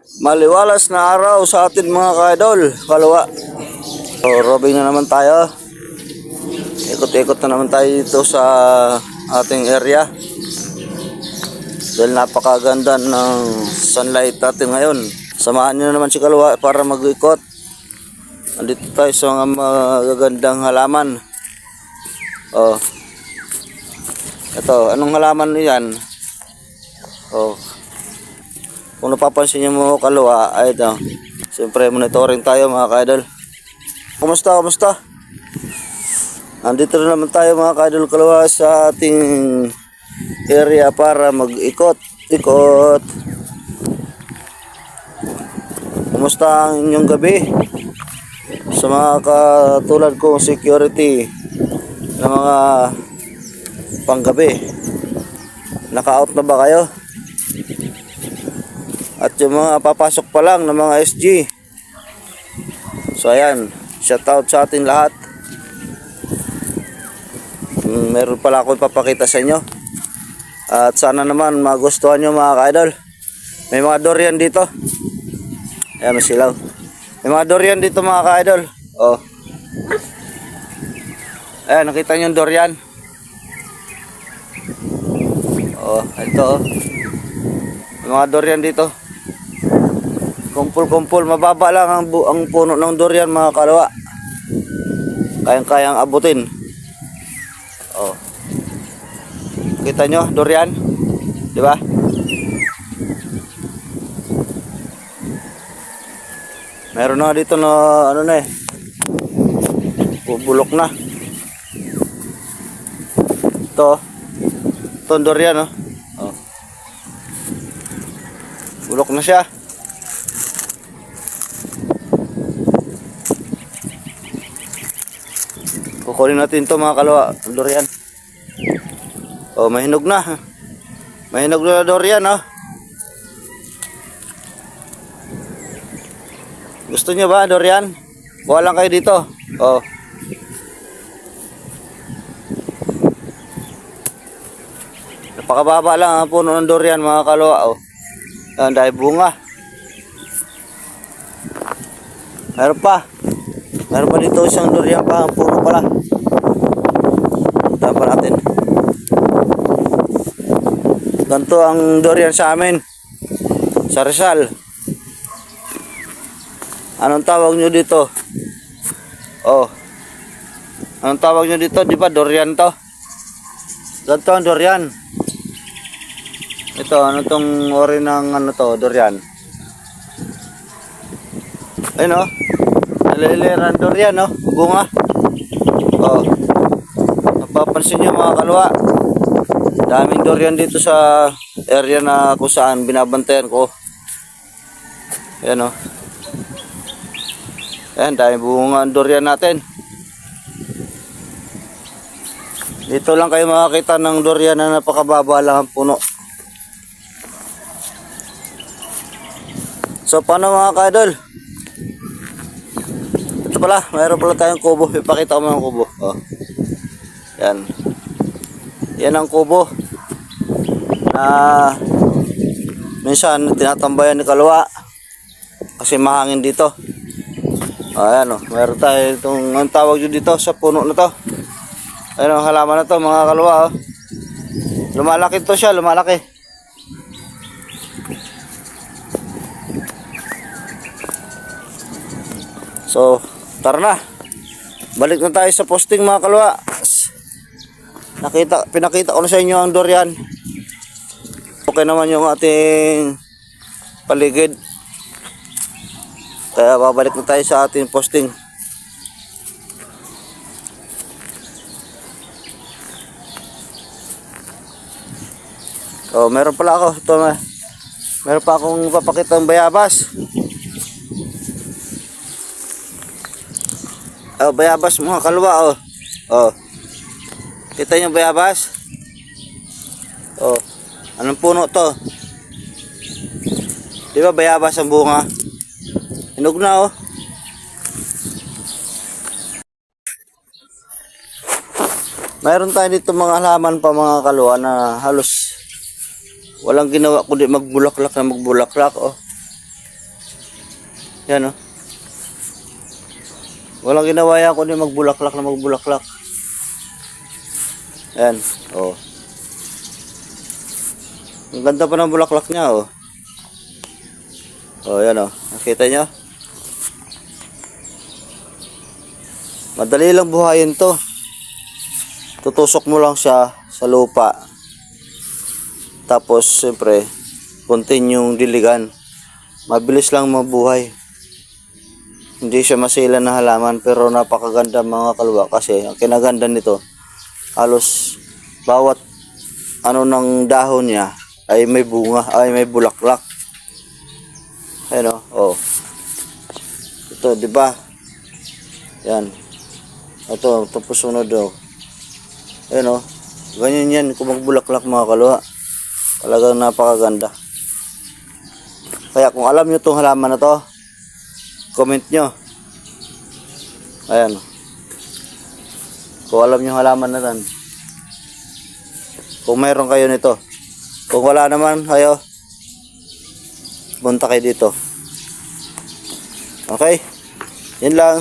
Maliwalas na araw sa atin mga ka-idol. Kalawa. So, robing na naman tayo. Ikot-ikot na naman tayo dito sa ating area. Dahil napakaganda ng sunlight natin ngayon. Samahan nyo na naman si Kalawa para mag-ikot. Andito tayo sa mga magagandang halaman. Oh. Ito, anong halaman yan? Oh. Kung napapansin niyo mo kalwa, ay ito. Siyempre, monitoring tayo mga ka-idol. Kumusta, kumusta? Andito na naman tayo mga ka-idol kalwa sa ating area para mag-ikot. Ikot. Kumusta ang inyong gabi? Sa mga katulad kong security na mga panggabi. Naka-out na ba kayo? At yung mga papasok pa lang ng mga SG. So ayan, shout out sa atin lahat. Mm, Meron pala ako ipapakita sa inyo. At sana naman magustuhan nyo mga ka-idol. May mga durian dito. Ayan may silaw. May mga durian dito mga ka-idol. Oh. Ayan, nakita nyo yung durian. Oh, ito oh. May mga durian dito. Kumpul-kumpul, mababa lang ang, ang puno ng durian mga kalawa. Kayang-kayang abutin. Oh. Kita nyo, durian? Di ba? Meron na dito na ano na eh. Bubulok na. Ito. Ito durian oh. oh. Bulok na siya. Kukunin natin to mga kalawa, durian. Oh, mahinog na. Mahinog na durian, oh. Gusto niyo ba durian? Kuha lang kayo dito. Oh. Napakababa lang ang puno ng durian mga kalawa, oh. Dahil bunga. Meron pa. Meron pa dito isang durian pa, puno pala. Tama natin. Ganito ang durian sa amin. Sa Rizal. Anong tawag nyo dito? Oh. Anong tawag nyo dito? Di ba durian to? Ganito ang durian. Ito, ano tong ori ng ano to, durian? Ayun oh. Naliliran durian oh, bunga. Oh. Napapansin nyo mga kalwa. Daming durian dito sa area na kung saan binabantayan ko. Ayan oh. Ayan, daming bunga ang durian natin. Dito lang kayo makakita ng durian na napakababa lang ang puno. So paano mga ka-idol? Ito pala, mayroon pala tayong kubo. Ipakita ko mo ang kubo. Oh. Yan. Yan ang kubo. Na minsan tinatambayan ni Kalwa. Kasi mahangin dito. Ayan oh, meron tayo itong ang tawag dito sa puno na to. Ayan ang halaman na to mga kalwa oh. Lumalaki to siya, lumalaki. So, tara na. Balik na tayo sa posting mga kalwa. Nakita, pinakita ko na sa inyo ang durian. Okay naman yung ating paligid. Kaya babalik na tayo sa ating posting. Oh, meron pala ako. Ito, meron pa akong papakitang bayabas. Oh, bayabas mga kalwa oh. Oh. Kita niyo bayabas? Oh. Anong puno to? Di ba bayabas ang bunga? Hinog na oh. Mayroon tayo dito mga halaman pa mga kalwa na halos walang ginawa kundi magbulaklak na magbulaklak oh. Yan oh. Walang ginawa yan kundi magbulaklak na magbulaklak. Yan. Oh. Ang ganda pa ng bulaklak niya oh. Oh, yan oh. Nakita niyo? Madali lang buhayin to. Tutusok mo lang siya sa lupa. Tapos, siyempre, continue yung diligan. Mabilis lang mabuhay. Hindi siya masila na halaman pero napakaganda mga kalwa kasi ang kinaganda nito halos bawat ano ng dahon niya ay may bunga, ay may bulaklak. Ayun oh. oh. Ito, di ba? Yan. Ito, tapos sunod oh. Ayun oh. Ganyan yan kung magbulaklak mga kalwa. Talagang napakaganda. Kaya kung alam nyo itong halaman na to, comment nyo. Ayan. Kung alam nyo halaman na yan. Kung mayroon kayo nito. Kung wala naman, kayo, punta kayo dito. Okay? Yan lang.